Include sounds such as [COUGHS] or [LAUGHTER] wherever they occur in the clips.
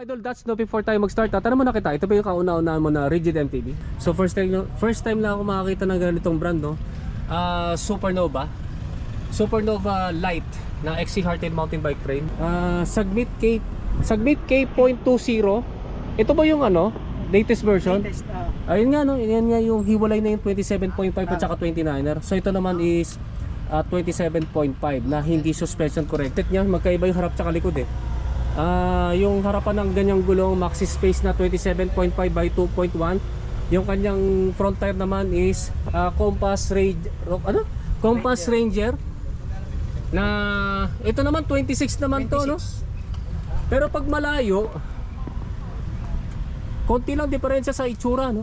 Idol, that's no before tayo mag-start. Tatanong mo na kita, ito ba yung kauna-unahan mo na rigid MTB? So first time first time lang ako makakita ng ganitong brand, no? Ah, Supernova. Supernova Light na XC Hearted mountain bike frame. Ah, Sagmit K Sagmit K.20. Ito ba yung ano? Latest version? Latest, ah. Ayun nga no, yan nga yung hiwalay na yung 27.5 at saka 29er. So ito naman is ah, 27.5 na hindi suspension corrected niya. Magkaiba yung harap tsaka likod eh. Ah, yung harapan ng ganyang gulong maxi space na 27.5 by 2.1. Yung kanyang front tire naman is ah, Compass Ranger ano? Compass Ranger na ito naman 26 naman to no. Pero pag malayo konti lang diferensya sa itsura no.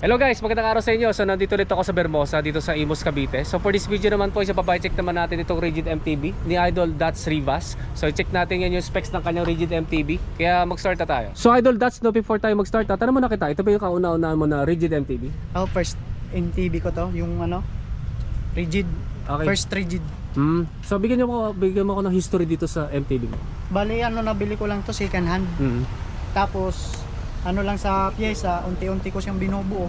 Hello guys, magandang araw sa inyo. So nandito ulit ako sa Bermosa dito sa Imus Cavite. So for this video naman po, isa check naman natin itong Rigid MTB ni Idol Dots Rivas. So i-check natin yan yung specs ng kanyang Rigid MTB. Kaya mag-start na tayo. So Idol Dots, no before tayo mag-start, tatanong mo na kita, ito ba yung kauna-unahan mo na Rigid MTB? Ako first MTB ko to, yung ano, rigid. Okay. First rigid. Hmm. So bigyan mo bigyan mo ako ng history dito sa MTB mo. Bali ano nabili ko lang to second hand. Hmm. Tapos ano lang sa pyesa, unti-unti ko siyang binubuo.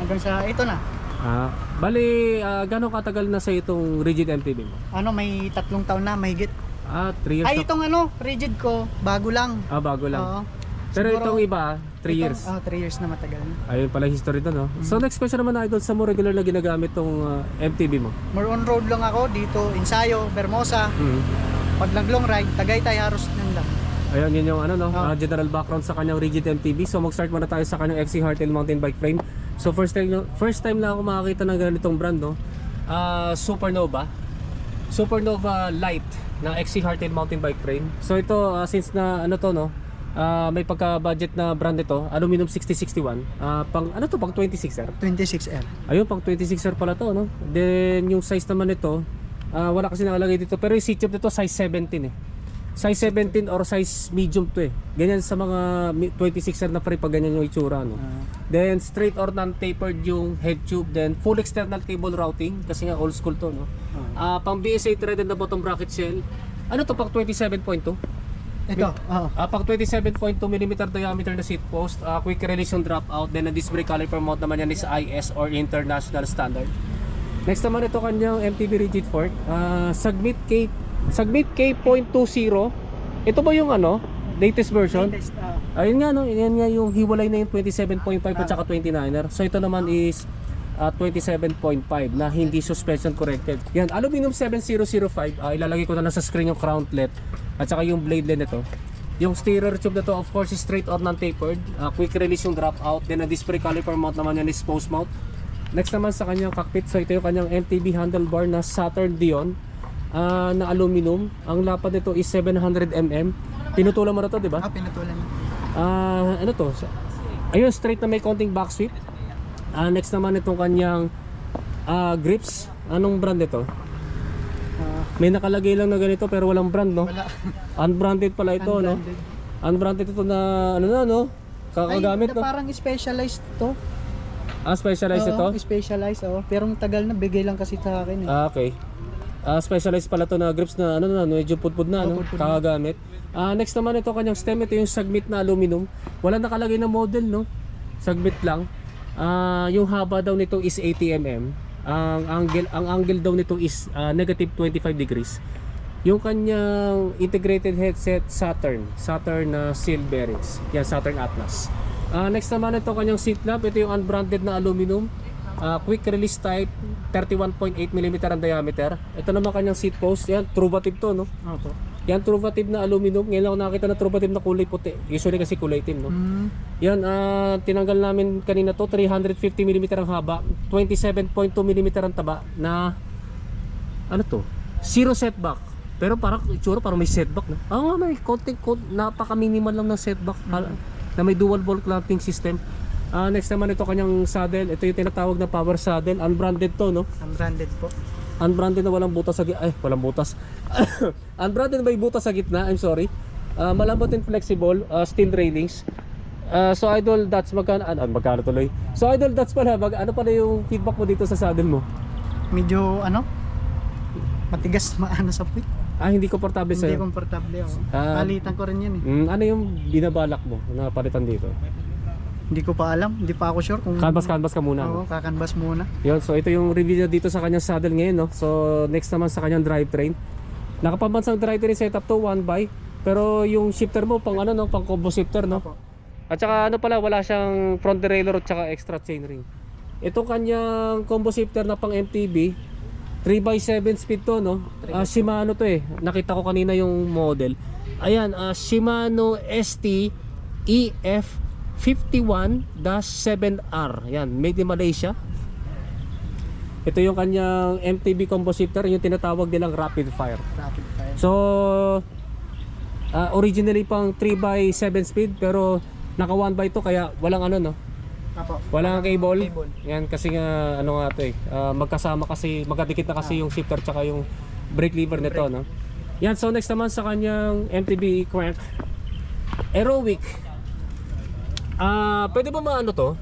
Hanggang sa ito na. Ah, bali, ah, gano'ng katagal na sa itong Rigid MTB mo? Ano may tatlong taon na mahigit. Ah, 3 years Ay itong ano, rigid ko, bago lang. Ah, bago lang. Oo. Pero Siguro- itong iba, 3 Itong- years. Ah, 3 years na matagal na. Ayun pala history doon, no? Mm. So next question naman idol, sa mo regular na ginagamit tong uh, MTB mo? More on road lang ako dito, Ensayo, Bermosa. Mm. Pag nag long ride, Tagaytay, Haros nang lang. Ayun, yun yung ano, no? Ah. uh, general background sa kanyang rigid MTB. So mag-start muna tayo sa kanyang XC Hardtail mountain bike frame. So first time, first time lang ako makakita ng ganitong brand, no? Ah, Supernova. Supernova Light na XC Hardtail mountain bike frame. So ito, ah, since na ano to, no? Ah, may pagka-budget na brand ito, aluminum 6061. Ah, pang ano to, pang 26er? 26R. Ayun, pang 26er pala to, no? Then, yung size naman nito, ah, wala kasi nakalagay dito. Pero yung seat nito, size 17 eh. Size 17 or size medium to eh. Ganyan sa mga mi- 26er na pre pag ganyan yung itsura, no? Ah. Then, straight or non-tapered yung head tube. Then, full external cable routing. Kasi nga old school to, no? Ah, pang BSA threaded na bottom bracket shell. Ano to, pang 27.2? Ito, oo. Ah, pang 27.2 mm diameter na seat post, ah, quick release yung drop out, then ang disc brake caliper mount naman yan is IS or international standard. Next naman ito kanyang MTB rigid fork, ah, Sagmit K Sagmit K.20. Ito ba yung ano, latest version? Latest, ah. Ayun nga no, yan nga yung hiwalay na yung 27.5 at saka 29er. So ito naman is ah, 27.5 na hindi suspension corrected. Yan, aluminum 7005. ah, ilalagay ko na lang sa screen yung crownlet at saka yung blade line nito. Yung steerer tube na to of course is straight or non-tapered. Ah, quick release yung drop out. Then ang disc brake caliper mount naman yan is post mount. Next naman sa kanyang cockpit, so ito yung kanyang MTB handlebar na Saturn Dion ah, na aluminum. Ang lapad nito is 700mm. Pinutulan mo na to, di ba? Ah, pinutulan. Ah, ano to? Ayun, straight na may konting back sweep. Ah, next naman itong kanyang ah, grips. Anong brand ito? Ah, May nakalagay lang na ganito pero walang brand, no? wala. [LAUGHS] Unbranded pala ito, no? Unbranded. Unbranded ito na ano na, no? Kakagamit, Ay, no? parang specialized to. Ah, specialized ito? Oo, specialized, oh. Pero ang tagal na, bigay lang kasi sa akin eh. Ah, okay. Ah, specialized pala to na grips na ano na, medyo pudpud na, no? Oh, pudpud na. Kakagamit. Ah, next naman ito kanyang stem, ito yung Sagmit na aluminum. Wala nakalagay na model, no? Sagmit lang. Ah, yung haba daw nito is 80 mm. Ang angle ang angle daw nito is ah, negative 25 degrees. Yung kanyang integrated headset Saturn, Saturn na seal bearings. Yan Saturn Atlas. Ah, next naman ito kanyang seat lamp, ito yung unbranded na aluminum. Ah, quick release type, 31.8mm ang diameter. Ito naman kanyang seat post. Yan, Truvative to, no? Opo. Yan, Truvative na aluminum. Ngayon ako nakita na Truvative na kulay puti. Usually kasi kulay itim, no? Mm. Yan, ah, tinanggal namin kanina to, 350mm ang haba, 27.2mm ang taba na ano to? Zero setback. Pero parang itsura parang may setback na. Ah, nga, may konting kon, napaka minimal lang ng setback Hala- na may dual ball clamping system. Ah, next naman ito kanyang saddle. Ito yung tinatawag na power saddle. Unbranded to, no? Unbranded po. Unbranded na walang butas sa gitna. Ay, walang butas. [COUGHS] Unbranded na may butas sa gitna. I'm sorry. Ah, malambot and flexible. ah, steel railings. Ah, so idol, that's magkano? Ano, magkano tuloy? So idol, that's pala. Mag, ano pala yung feedback mo dito sa saddle mo? Medyo ano? Matigas [LAUGHS] maano sa puwit. Ah, hindi komportable Hindi sa'yo. komportable ako. Ah. Palitan ko rin yan eh. Mm, ano yung binabalak mo na palitan dito? Hindi ko pa alam. Hindi pa ako sure kung... Canvas-canvas ka muna. Oo, no? kakanvas muna. Yun, so ito yung review niya dito sa kanyang saddle ngayon, no? So next naman sa kanyang drivetrain. Nakapambansang drivetrain setup to, one by. Pero yung shifter mo pang ano no, pang combo shifter no. Opo. At saka ano pala, wala siyang front derailleur at saka extra chainring. Ito kanyang combo shifter na pang MTB, 3x7 speed to no. Ah, Shimano to eh. Nakita ko kanina yung model. Ayan, ah, Shimano ST EF 51-7R. Yan, made in Malaysia. Ito yung kanyang MTB combo shifter, yung tinatawag nilang rapid fire. Rapid fire. So, ah, originally pang 3x7 speed pero naka 1x2 kaya walang ano no. Apo. Walang cable. Cable. Yan kasi nga ano nga to eh. ah, magkasama kasi magkadikit na kasi yung shifter tsaka yung brake lever nito no. Yan so next naman sa kanyang MTB crank Aerowick. Ah, pwede ba maano to?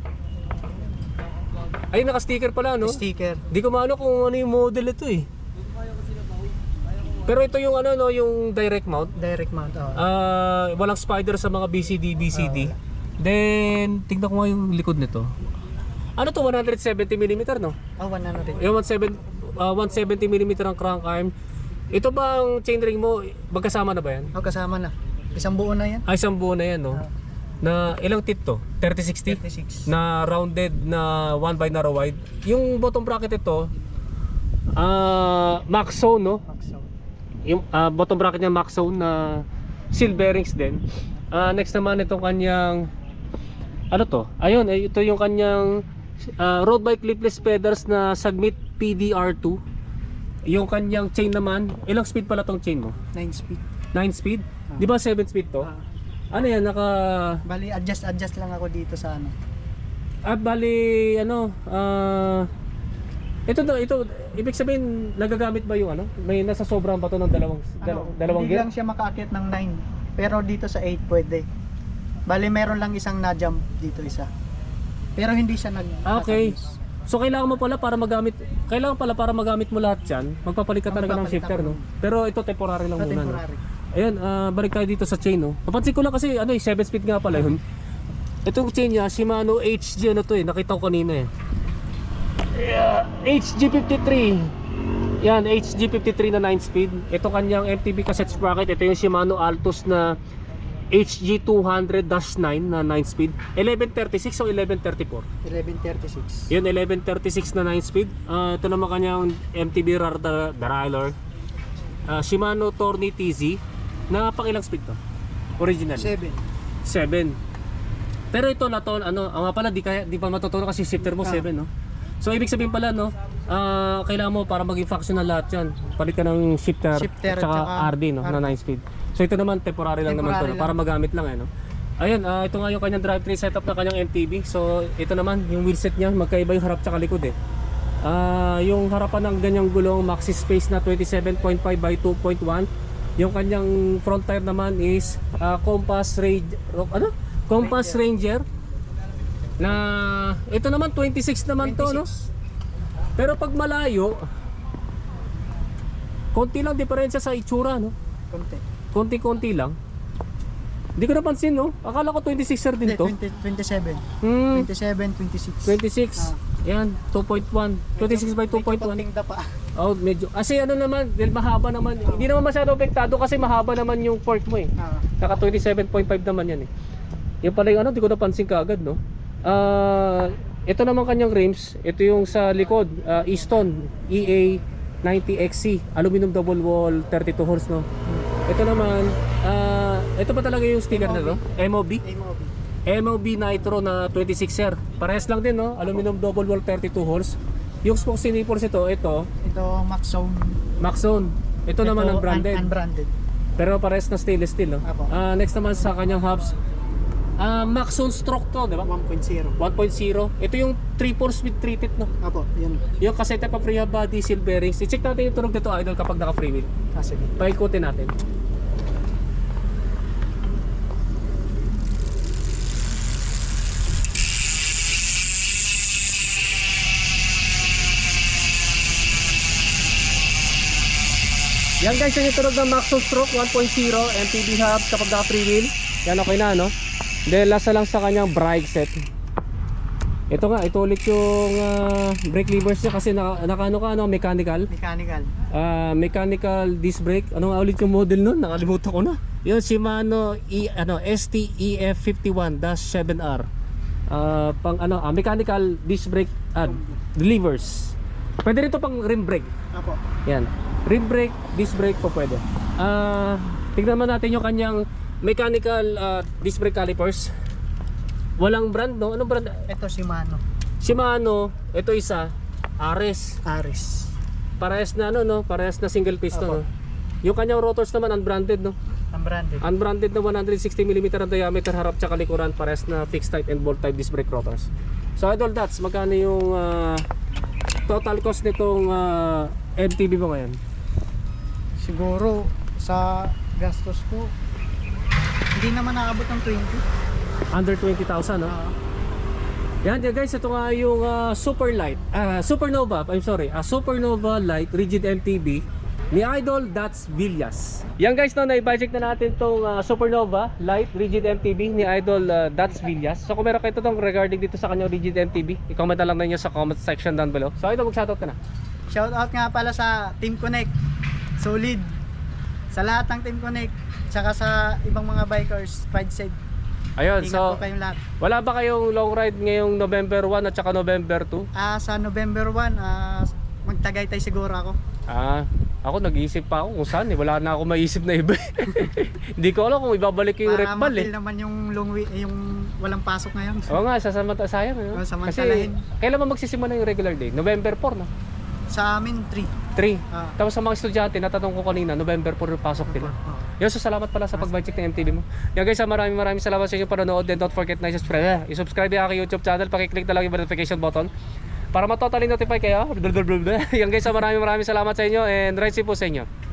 Ay naka-sticker pala no. Sticker. Di ko maano kung ano yung model ito eh. Pero ito yung ano no, yung direct mount. Direct mount. Oh. Ah, walang spider sa mga BCD, BCD. Then, tingnan ko nga yung likod nito. Ano to, 170mm no? oh, one ano rin. Yung 17, ah, 170mm ang crank arm. Ito ba ang chainring mo? Magkasama na ba yan? Oh, kasama na. Isang buo na yan. Ay, isang buo na yan, no? Ah. Na ilang tit to? 3060? 36. Na rounded na 1 by narrow wide. Yung bottom bracket ito, ah, max zone, no? Max out. yung ah, bottom bracket niya max zone na seal bearings din. Ah, next naman itong kanyang ano to? Ayun, eh, ito yung kanyang ah, road bike clipless pedals na Sagmit PDR2. Yung kanyang chain naman, ilang speed pala tong chain mo? 9 speed. 9 speed? Di ba 7 speed to? Ah. Ano yan, naka... Bali, adjust adjust lang ako dito sa ano. At bali, ano, ah... ito na, ito, ibig sabihin, nagagamit ba yung ano? May nasa sobrang ba to ng dalawang, dalaw- Ano, dalawang hindi gear? lang siya makaakit ng 9. Pero dito sa 8 pwede. Bali, meron lang isang na-jump dito isa. Pero hindi siya nag Okay. nag-abuse. So kailangan mo pala para magamit, kailangan pala para magamit mo lahat 'yan, magpapalit ka talaga ng shifter, no? Pero ito temporary lang Ah, muna. no? Ayan, ah, balik tayo dito sa chain, no? Napansin ko lang kasi ano, eh, 7 speed nga pala 'yun. Itong chain niya, Shimano HG ano to eh, nakita ko kanina eh. Yeah, HG53. Yan, HG53 na 9 speed. Ito kanyang MTB cassette sprocket. Ito yung Shimano Altus na HG200-9 na 9 speed. 1136 o 1134? 1136. Yun, 1136 na 9 speed. Ah, ito naman kanyang MTB rar dar- derailleur. Ah, Shimano Torni TZ. Na pang ilang speed to? Original? 7. 7. Pero ito na to, ano, ang nga pala, di, kaya, di pa matutunan kasi shifter mo Ah. 7, no? So, ibig sabihin pala, no, ah, kailangan mo para maging functional lahat yan. Palit ka ng shifter, Shifter at saka at saka RD, no, na 9 speed. So, ito naman, temporary lang naman to, Temporary no, para magamit lang, eh, no? Ayun, ah, ito nga yung kanyang drivetrain setup ng kanyang MTB. So, ito naman, yung wheelset niya, magkaiba yung harap tsaka likod, eh. Ah, yung harapan ng ganyang gulong maxi space na 27.5 by 2.1. Yung kanyang front tire naman is ah, Compass Range ano? Compass Ranger. Na ito naman 26 naman to, no? Pero pag malayo konti lang diferensya sa itsura, no? Konti. Konti-konti lang. Hindi ko napansin, no? Akala ko 26er din to. 20, 27. Hmm, 27, 26. 26. Yan, 2.1. 26 by 2.1. Medyo pa. Oh, medyo. Kasi ano naman, dahil mahaba naman. Hindi naman masyado apektado kasi mahaba naman yung fork mo eh. Ah, Naka 27.5 naman yan eh. Yung pala yung ano, di ko napansin kaagad, no? Ah, ito naman kanyang rims, ito yung sa likod, ah, Easton EA 90XC, aluminum double wall, 32 horse no. Ito naman, ah, ito pa talaga yung sticker na to? MOB? MOB. MOB Nitro na 26er. Parehas lang din no, aluminum double wall 32 horse. Yung spokes nipples ito, ito, Ito Maxone. Maxone. Ito, naman ang branded. Un- unbranded. Pero parehas na stainless steel no. Apo. Ah, next naman sa kanyang hubs, ah Maxone stroke to, di ba? 1.0. 1.0. Ito yung 3 pores with 3 teeth no. Apo, yun. Yung kasete pa free hub body, seal bearings. I-check natin yung tunog nito idol kapag naka free wheel. Ah, sige. Paikutin natin. Yan guys, yung tunog ng Maxwell Stroke 1.0 MTB hub kapag naka free wheel. Yan okay na no. Then last na lang sa kanyang brake set. Ito nga, ito ulit yung ah, brake levers niya kasi naka, naka ano ka no, mechanical. Mechanical. Ah, mechanical disc brake. Ano nga ulit yung model nun? Nakalimutan ko na. Yun, Shimano E, ano, STEF51-7R. Ah, pang ano, ah, mechanical disc brake ah, levers. Pwede rin to pang rim brake. Apo. Yan. Rim brake, disc brake po pwede. Ah, tignan naman natin yung kanyang mechanical ah, disc brake calipers. Walang brand, no? Anong brand? Ito Shimano. Shimano, ito isa, Ares. Aris. Parehas na ano no, parehas na single piston Opo. no. Yung kanyang rotors naman unbranded no. Unbranded. Unbranded na 160 mm ang diameter harap tsaka likuran, parehas na fixed type and bolt type disc brake rotors. So idol dots, magkano yung ah, total cost nitong ah, MTB mo ngayon? Siguro sa gastos ko hindi naman naabot ng 20. Under 20,000 no. Ah, Yan yan guys, ito nga yung ah, Super Light, ah, Supernova, I'm sorry, ah, Supernova Light Rigid MTB ni Idol Dots Villas. Yan guys, no, na-budget na natin tong ah, Supernova Light Rigid MTB ni Idol ah, Dots Villas. So kung meron kayo itong regarding dito sa kanyang Rigid MTB, i-comment na lang ninyo sa comment section down below. So Idol, mag-shoutout ka na. Shout out nga pala sa Team Connect. Solid. Sa lahat ng Team Connect. Tsaka sa ibang mga bikers. Ride safe. Ayun, Ingat so po kayong lahat. wala ba kayong long ride ngayong November 1 at saka November 2? Ah, sa November 1, ah, magtagaytay siguro ako. Ah, ako nag-iisip pa ako kung saan eh. Wala na ako maisip na iba. [LAUGHS] Hindi ko alam kung ibabalik yung Para Repal eh. naman yung long wi- eh, yung walang pasok ngayon. Oo nga, sasamanta sayang. Eh. Oo, Kasi samantalahin. kailan ba magsisimula yung regular day? November 4 no? Sa amin, 3. 3. Ah. Tapos sa mga estudyante, natanong ko kanina, November 4 yung pasok nila. Yun, so salamat pala sa pag-budget ng MTV mo. Yan guys, ah, maraming maraming salamat sa inyo panonood. Then don't forget na i-subscribe. I-subscribe yung aking YouTube channel. Pakiclick na lang yung notification button. Para matotally notify kayo. [LAUGHS] Yan guys, ah, maraming maraming salamat sa inyo and right po sa inyo.